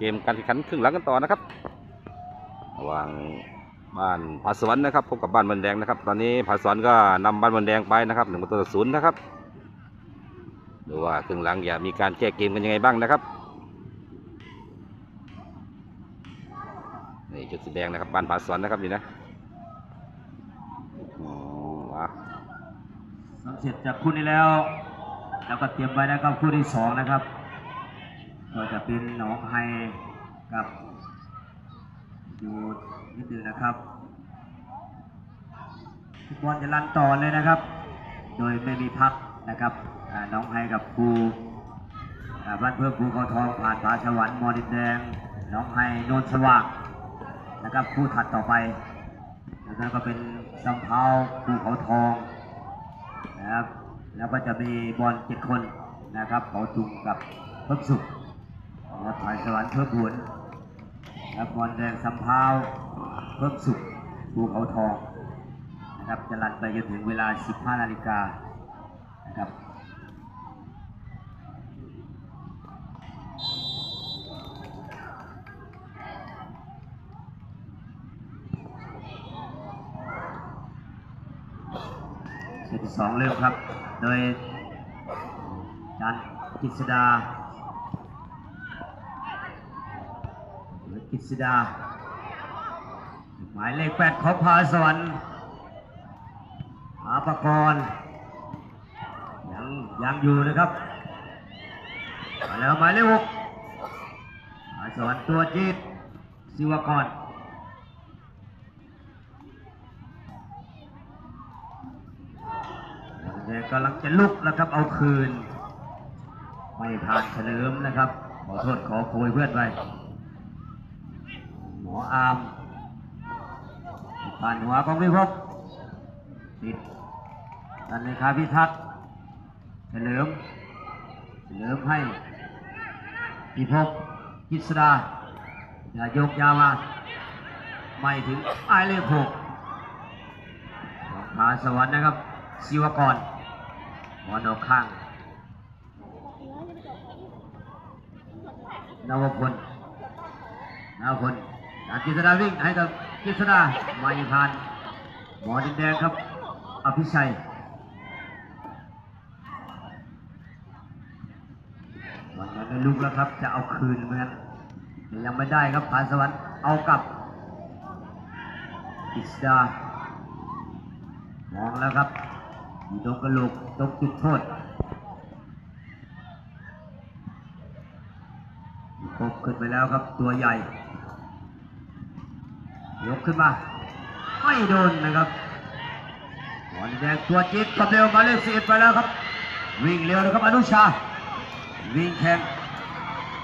เกมการแข่งขันครึ่งหลังกันต่อนะครับระหว่างบ้านผาสวรรค์นะครับพบกับบ้านบันแดงนะครับ ตอนนี้ผาสวรรค์ก็นำบ้านบันแดงไปนะครับหนึ่งประตูต่อศูนย์นะครับดูว่าครึ่งหลังอย่ามีการแก้เกมกันยังไงบ้างนะครับนี่จุดสีแดงนะครับบ้านผาสวรรค์นะครับนี่นะอ๋ออะหลังเสร็จจากคู่นี้แล้วแล้วก็เตรียมไว้นะครับคู่ที่สองนะครับ ก็จะเป็นหนองไฮกับ อยู่นิดนึงนะครับฟุตบอลจะรันต่อเลยนะครับ โดยไม่มีพักนะครับน้องไฮกับภูบ้านเพื่อภูเขาทองผ่านผาสวรรค์มอดินแดงน้องไฮโนนสว่างนะครับคู่ถัดต่อไปแล้วก็เป็นสำเภาภูเขาทองนะครับแล้วก็จะมีบอลเจ็ดคนนะครับเขาจุงกับเพิ่มสุข นะครับฝ่ายสวรรค์เพิ่มบุญนะครับบอลแดงสำเภาเพิ่มสุขภูเขาทองนะครับจะรันไปจนถึงเวลา 15 นาฬิกานะครับเซตที่สองเริ่มครับ โดยจันกิษดา หรือกิดา หมายเลขแปดของพาสวรรค์อาปกรณ์ยังยังอยู่นะครับมาแล้วหมายเลขหกพาสวรรค์ตัวจีดศิวกรแดงกำลังจะลุกแล้วครับเอาคืน ไม่ผ่านเฉลิมนะครับ ขอโทษขอโพยเพื่อนไป มออามผ่านหัวของพิภพติดนันเลขาพิทักษ์เฉลิมเฉลิมให้พิภพกิษดาอย่าโยกยามาไม่ถึงหมายเลขหกของผาสวรรค์นะครับศิวกรหัวนอกข้างนวพลนวพล จากกิษดาวิ่งให้กับกิษดาไม่ผ่านหมอดินแดงครับ อภิชัยวันนั้นได้ลุกแล้วครับ จะเอาคืนเหมือนกันยังไม่ได้ครับผ่านสวรรค์เอากลับกิษดามองแล้วครับอยู่ตรงกระโหลกตรงจุดโทษพบขึ้นไปแล้วครับตัวใหญ่ ยกขึ้นมา ไม่โดนนะครับบอลแดงตัวจิ๊ดกับเร็วมาเลขสิบไปแล้วครับ วิ่งเร็วนะครับอนุชา วิ่งแข่ง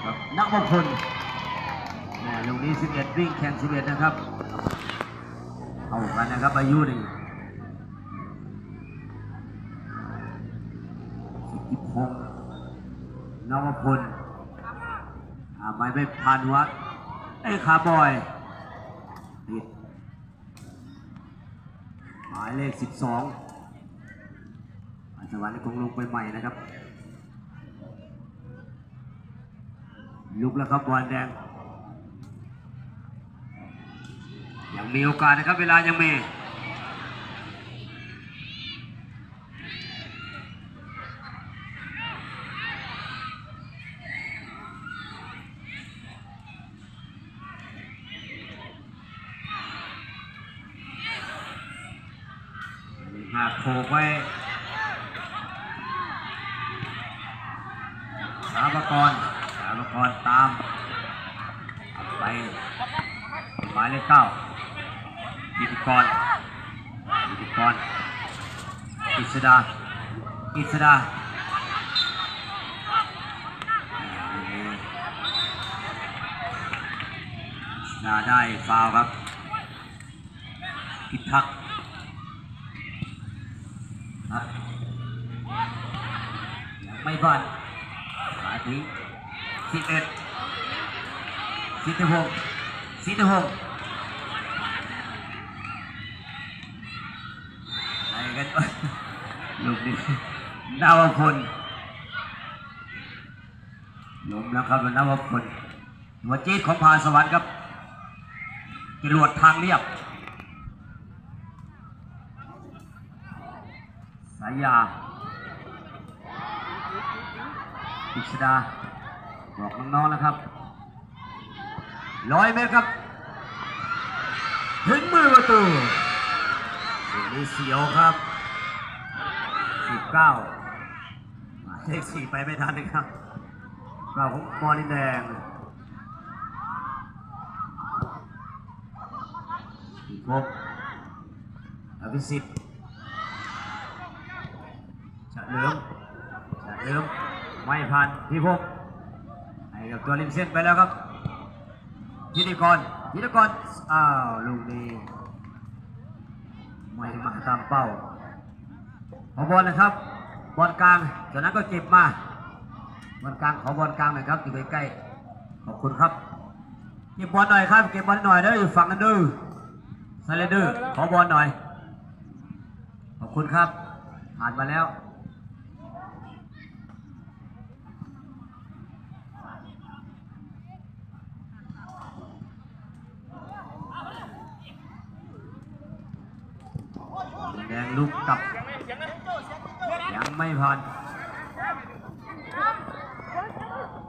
กับนักมงคลแม่ลูกนี้ 11 วิ่งแข่ง 11 นะครับ เอากันนะครับอายุนี่สิทธิพงศ์นวพลไม่ไม่ผ่านหัวไอ้ขาบอย ติดหมายเลขสิบสองอาสวรรค์คงลงไปใหม่นะครับ ลุกแล้วครับบอลแดง ยังมีโอกาสนะครับ เวลายังมี หากโขกไว้สาบกรสาบกรตาม ไปหมายเลขเก้ากิติกรกิติกรกิษดากิษดากิษดาได้ฟาวครับพิทักษ์ ครับยัง ไม่บ้านมาถึงสิบเอ็ดสิทธิพงศ์สิทธิพงศ์อะไรกันลูกนี้นาวพลล้มแล้วครับนาวพลหัวจี๊ดของพานสวรรค์ครับจรวดทางเรียบ สายยา พิชดาบอกน้องๆนะครับร้อยเมตรครับ ถึงมือประตูลูกนี้เสียวครับสิบเก้าเลขสี่ไปไม่ทันนะครับเราของมอนิแดงอีกครบอภิสิทธิ์ฉะเลิมฉะเลิม ไม่ผ่านพี่พบให้กับตัวริมเส้นไปแล้วครับพิธีกรพิธีกรอ้าวลูกนี้ไม่มาตามเป้าขอบอลนะครับบอลกลางจากนั้นก็เก็บมาบอลกลางขอบอลกลางหน่อยครับอยู่ใกล้ๆขอบคุณครับเก็บบอลหน่อยครับเก็บบอลหน่อยเด้ออยู่ฝั่งนั้นเด้อไซเลนดอร์ขอบอลหน่อยขอบคุณครับผ่านมาแล้ว แดงลุกกลับ ยังไม่ ผ่าน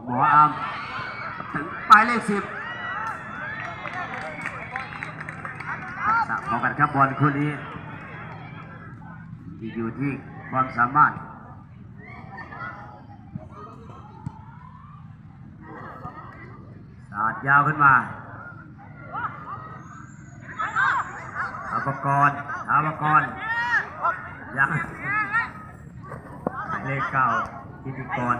หมออามถึงปลายเลขสิบสักพอกันครับบอลคู่นี้ที่อยู่ที่ความสามารถสาดยาวขึ้นมาอาปกรณ์อาปกรณ์ยัง เลขเก้าพิธีกร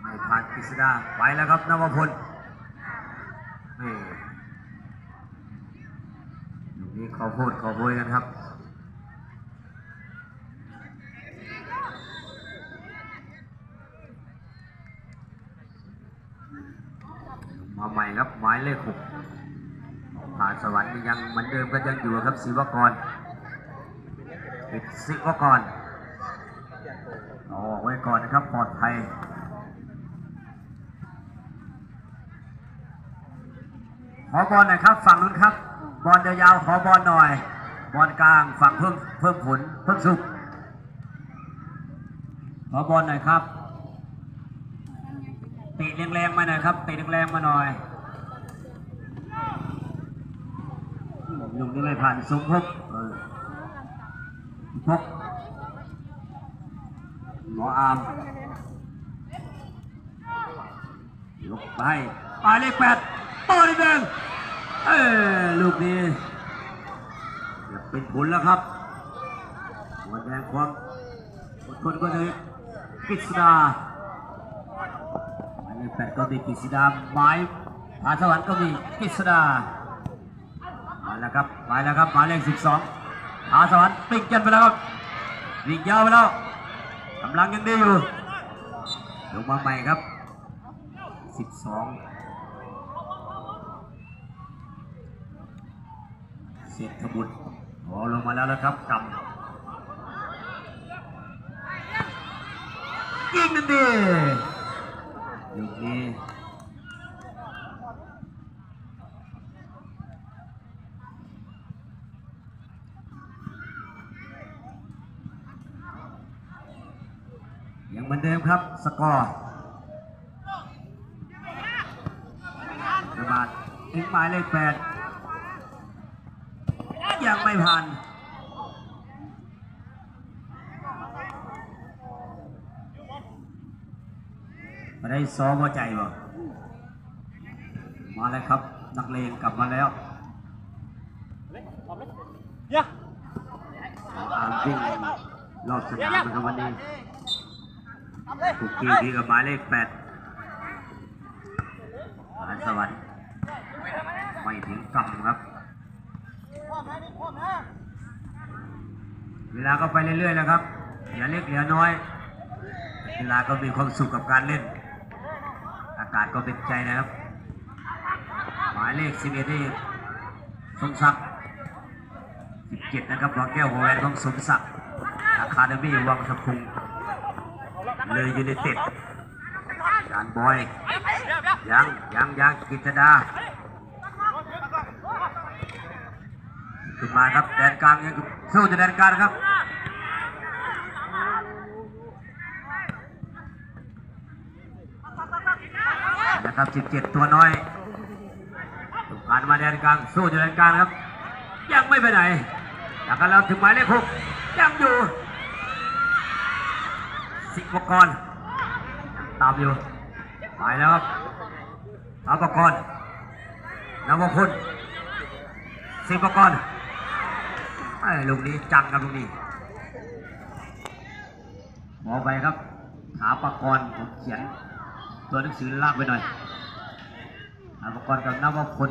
ไม่ผ่านกฤษดาไปแล้วครับนวพลนี่นี้ขอโพดขอโพยกันครับมาใหม่ครับหมายเลขหกผ่านสวรรค์ยังเหมือนเดิมก็ยังอยู่ครับศิวกร ปิดศิวกรเอาออกไว้ก่อนนะครับปลอดภัยขอบอลหน่อยครับ ฝั่งนู้นครับ บอลยาวๆขอบอลหน่อย บอลกลางฝั่งเพิ่มเพิ่มผลเพิ่มสุขขอบอลหน่อยครับเตะแรงๆมาหน่อยครับเตะแรงๆมาหน่อยลุงนี่ไม่ผ่านสมภพเออพบหมออามยกไปปลายเลขแปดต่อนิดนึงเออลูกนี้จะเป็นผลแล้วครับหัวแดงความอดทนก็เลยกฤษดาหมายเลขแปดก็มีกฤษดาหมายผาสวรรค์ก็มีกฤษดามาแล้วครับมาแล้วครับหมายเลขสิบสอง ผาสวรรค์ปิกกันไปแล้วครับวิ่งยาวไปแล้วกำลังยังดีอยู่ลงมาใหม่ครับสิบสองเสียทบุตรโอ้ลงมาแล้วนะครับกำยิงนั่นดีลูกนี้ เหมือนเดิมครับ สกอร์ประมาทถึงหมายเลขแปดยังไม่ผ่านมาได้ซ้อมหัวใจบ่มาแล้วครับ นักเลงกลับมาแล้วตามวิ่งรอบสนามนะครับวันนี้ ถูกกีดีกับหมายเลขแปดหานสวรรค์ไม่ถึงกำครับ เวลาก็ไปเรื่อยๆนะครับอย่าเล็กอย่าน้อย เวลาก็มีความสุขกับการเล่น อากาศก็เป็นใจนะครับ หมายเลข11นี่สมศักดิ์17นะครับรองแก้วหัวแหวนของสมศักดิ์อาคาเดมี่วังสะพุง เลยยูไนเต็ดการบอย ยังยังยังกิตดาขึ้นมาครับแดนกลางยังสู้จะแดนกลางนะครับนะครับ 17 ตัวน้อยผ่านมาแดนกลาง สู้อยู่แดนกลางครับ ยังไม่ไปไหนจากกันเราถึงหมายเลขหกยังอยู่ สิบปกรณ์ยังตามอยู่ไปแล้วครับอาปกรณ์นวพลสิบปกรณ์ไอ้ลูกนี้จังครับลูกนี้มองไปครับถาปกรณ์ผมเขียน ตัวหนังสือลากไปหน่อยถาปกรณ์กับนวพล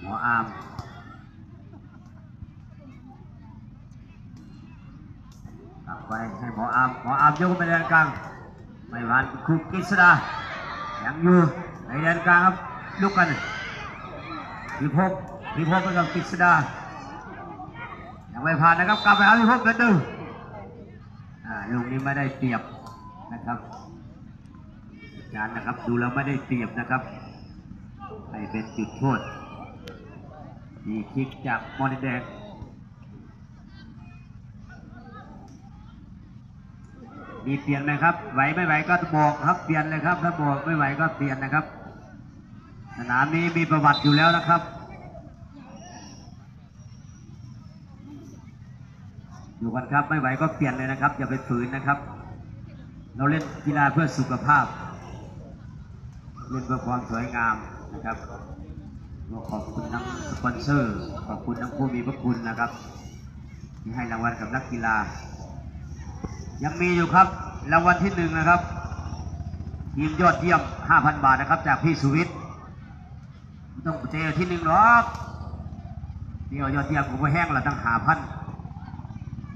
หมออาม กลับ ไปให้หมออามหมออามยกไปแดนกลางไม่หวานครูกฤษดายังอยู่ในแดนกลางครับลุกกันพิภพพิภพไปกับกฤษดายังไม่ผ่านนะครับกลับไปหาพิภพกันดูอ่าลูกนี้ไม่ได้เปรียบนะครับอาจารย์นะครับดูแล้วไม่ได้เปรียบนะครับให้เป็นจุดโทษดีคิกจากมอนิแดง มีเปลี่ยนไหมครับ ไหวไม่ไหวก็บอกครับเปลี่ยนเลยครับ ถ้าบอกไม่ไหวก็เปลี่ยนนะครับ สนามนี้มีประวัติอยู่แล้วนะครับ อยู่กันครับไม่ไหวก็เปลี่ยนเลยนะครับ อย่าไปฝืนนะครับ เราเล่นกีฬาเพื่อสุขภาพ เล่นเพื่อความสวยงามนะครับขอบคุณทั้งสปอนเซอร์ ขอบคุณทั้งผู้มีพระคุณนะครับที่ให้รางวัลกับนักกีฬา ยังมีอยู่ครับรางวัลที่หนึ่งนะครับทีมยอดเยี่ยม 5,000 บาทนะครับ จากพี่สุวิทย์ต้องเจอที่หนึ่งหรอกเดียวยอดเยี่ยมผมก็แห้งละตั้งหาพัน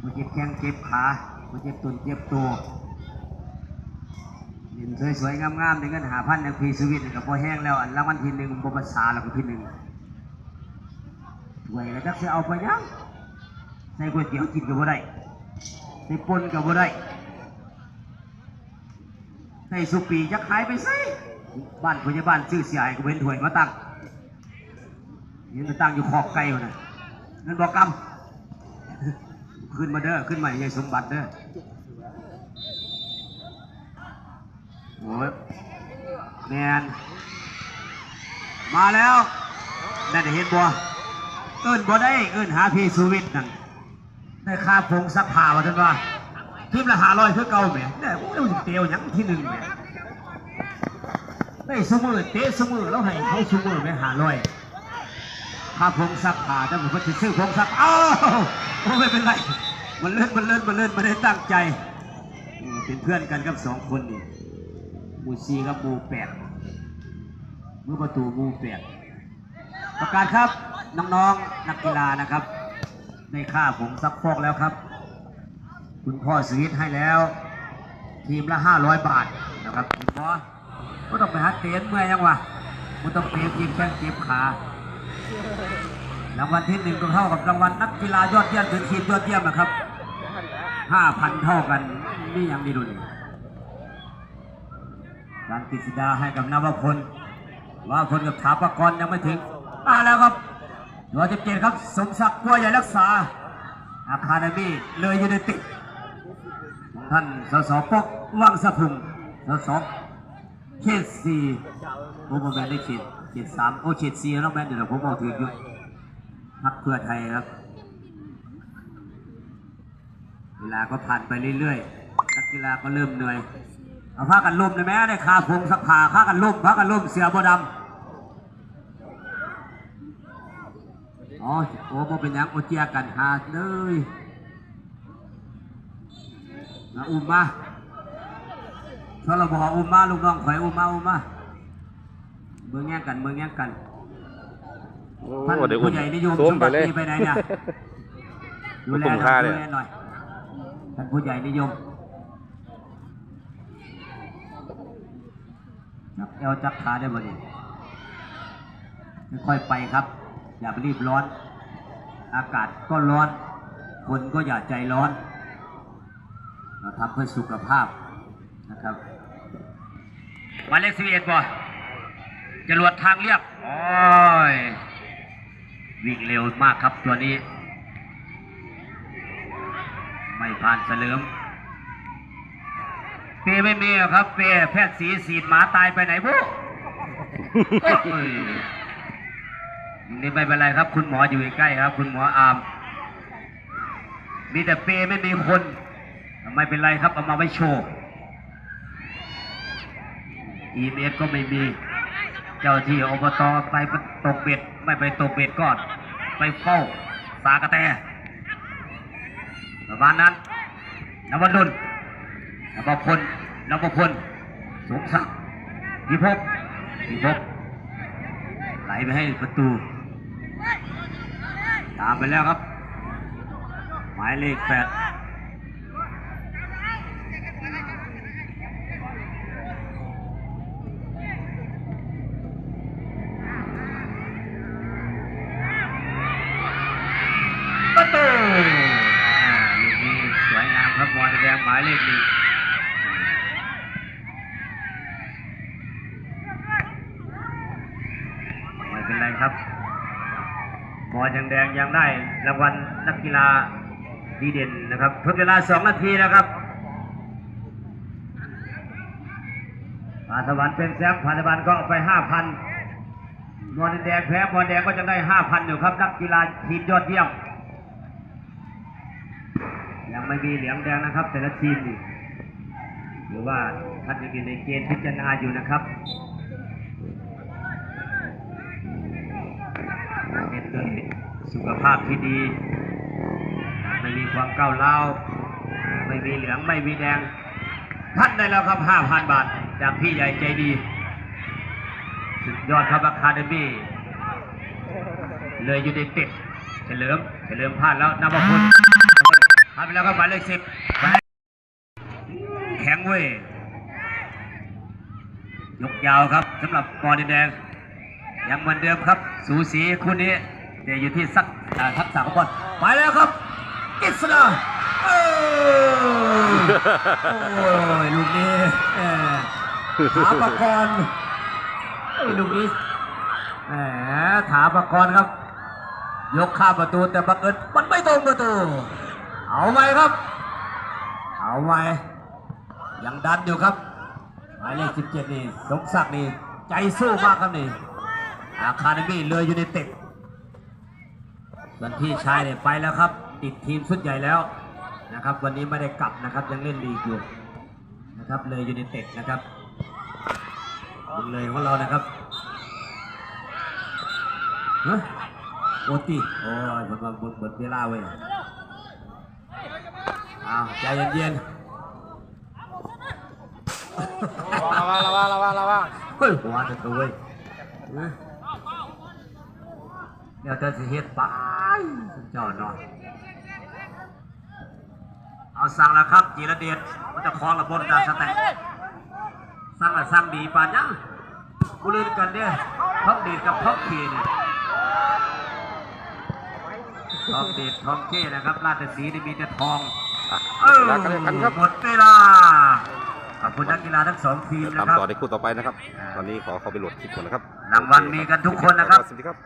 ผมเจ็บแข้งเจ็บขาผมเจ็บตุนเจ็บตัวเห็นสวยๆงามๆในเงินหาพันอย่างพี่สุวิทย์กับพอแห้งแล้วอันรางวัลที่หนึ่งบภาษาแล้วก็ที่หนึ่งถวยก็จักจะเอาไปยังใส่ก๋วยเตี๋ยวกินก็บ่ได้ ส่ปนกับบ่ได้ใส่สุปีจะขายไปใส่บ้านพยาบาลชื่อเสียให้ก็เว้นถวยมาตั้งเห็นมาตั้งอยู่ขอบไก่คนน่ะเงินบอกกำขึ้นมาเด้อขึ้นมาใหญ่สมบัติเด้อโอ้ยแมนมาแล้วนั่นเห็นบ่เอิ้นบ่ได้เอิ้นหาพี่สุวิทย์นั่น ได้ค่าพงซักผ้าว่าท่านว่าทีมละหาร้อยคือเก่าแหมได้โอ้ยเตียวหยังที่หนึ่งแหมได้สมือเตะสมือแล้วให้เขาสมือไปหาร้อยค่าพงซักผ้าแต่ผมก็จะซื้อพงซักอ้าวโอ้ไม่เป็นไรมันเลื่อนมันเลื่อนมันเลื่อนไม่ได้ตั้งใจเป็นเพื่อนกันกับสองคนนี่มูซีกับมูแปดมือประตูมูแปดประกาศครับน้องๆนักกีฬานะครับ ได้ค่าผมซักฟอกแล้วครับ คุณพ่อสวิตให้แล้ว ทีมละ500บาทนะครับคุณพ่อก็ต้องไปหาเตียนเมื่อยังวะมันต้องเตียมทีมแข้งเตรียมขารางวัลที่หนึ่งก็เท่ากับรางวัลนักกีฬายอดเยี่ยมหรือทีมยอดเยี่ยมนะครับ5,000เท่ากันนี่ยังมีดุลการกฤษดาให้กับนวพลว่าพลกับถาปกรยังไม่ถึงมาแล้วครับ ร้อยสิบเจ็ดครับสมศักดิ์กัวใหญ่รักษาอาคาเดมี่เลยยูไนต็ดท่านสสปกวังสะพุงสสเขตสี่โอ้โหแมนได้เขตเขตสามโอ้เขตสี่น้องแมนเดี๋ยวผมบอกถึงอยู่พักเพื่อไทยครับ เวลาก็ผ่านไปเรื่อยๆนักกีฬาก็เริ่มเหนื่อยเอาผ้ากันล่มเลยไหมได้คาพงสักผ้าผ้ากันล่มผ้ากันล่มเสือบดำ อ๋อโอ้บ่เป็นหยังโอเจียกันหาเลยมาอุ้มมาชอเราบอกอุ้มมาลูกน้องข่อยอุ้มมาอุ้มมาเบิ่งแย่งกันเบิ่งแย่งกันโอ้ท่านเดี๋ยวอุ้ผู้มใหญ่นิยมซูมไปเลยสมบัติไปไหนเนี่ยดูแลคุ้มค่าเลยดูแลหน่อยท่านผู้ใหญ่นิยมจับเอวจับขาได้บ่ดิค่อยๆไปครับ อย่าไปรีบร้อน อากาศก็ร้อน คนก็อย่าใจร้อน เราทำเพื่อสุขภาพนะครับหมายเลขสิบเอ็ดบ่จรวดทางเรียบโอ้ยวิ่งเร็วมากครับตัวนี้ ไม่ผ่านเสลิมเปไม่มีครับเปแพทย์สีสีดหมาตายไปไหนบุ นี่ไม่เป็นไรครับ คุณหมออยู่ใกล้ครับ คุณหมออาม มีแต่เปไม่มีคน ไม่เป็นไรครับเอามาไว้โชว์อีเมก็ไม่มี เจ้าที่อบตไปตกเบ็ด ไม่ไปตกเบ็ดก่อน ไปเฝ้าสากระแตประมาณนั้นนวดลนวพลนวพลสงศักดิ์พิภพพิภพไหลไปให้ประตู ตามไปแล้วครับ หมายเลขแปดประตูอ่าลูกนี้สวยงามครับบอลแดงหมายเลขหนึ่งไม่เป็นไรครับ บอล ยังได้รางวัลนักกีฬาดีเด่นนะครับทดเวลาสองนาทีนะครับพาสวรรค์เป็นแชมป์พาสวรรค์ก็เอาไปห้าพันบอลแดงแพ้บอลแดงก็จะได้ห้าพันอยู่ครับ นักกีฬาทีมยอดเยี่ยม ยังไม่มีเหลืองแดงนะครับ แต่ละทีมนี่หรือว่าท่านยังอยู่ในเกณฑ์พิจารณาอยู่นะครับเน้นด้วย สุขภาพที่ดี ไม่มีความก้าวร้าวไม่มีเหลืองไม่มีแดง ท่านได้แล้วครับ 5,000 บาท จากพี่ใหญ่ใจดี สุดยอดครับอาคาเดมี่เลยอยู่ในติดเฉลิมเฉลิมพลาดแล้วนำมาคุณพลาดไปแล้วครับหมายเลขสิบแข็งเว้ยยกยาวครับสำหรับกอดินแดงยังเหมือนเดิมครับ สูสีคู่นี้ เดี๋ยวอยู่ที่สักทักษะของบอลไปแล้วครับกิษณาโอ้ยลูกนี้ถาประกรณ์เอ้ลูกนี้แหมถาประกรณ์ครับ ยกข้ามประตูแต่บังเอิญมันไม่ตรงประตู เอาไหมครับ เอาไหมยังดันอยู่ครับหมายเลข17 นี่สมศักดิ์นี่ใจสู้มากครับนี่อาคาเดมี่เลยยูไนเต็ด ส่วนพี่ชายเนี่ยไปแล้วครับ ติดทีมชุดใหญ่แล้วนะครับ วันนี้ไม่ได้กลับนะครับยังเล่นลีกอยู่นะครับเลยยูไนเต็ดนะครับยังเลยของเรานะครับฮะโอตีโอ้ยมันมาหมดหมดเวลาเว้ยอ้าวใจเย็นระวังระวังระวังระวังๆเฮ้ยหัวจะตัวเว้ยเฮ้ยเดี๋ยวจะสิเฮ็ดไป สุดยอดเนาะเอาสั่งแล้วครับจีรเดชมันจะคล้องระบบดาวสแต็กสั่งและสั่งดีปานยังกูเล่นกันเนี่ยท็อปเดชกับท็อปเคเนี่ยท็อปเดชทองเคนะครับราชสีห์นี่มีแต่ทองอะเออเวลาการแข่งขันครับหมดเวลาขอบคุณนักกีฬาทั้งสองทีมตานะมครับต่อในคู่ต่อไปนะครับ ตอนนี้ขอเข้าไปโหลดคลิปก่อนนะครับรางวัลมีกันทุกคนนะครับสวัสดีครับ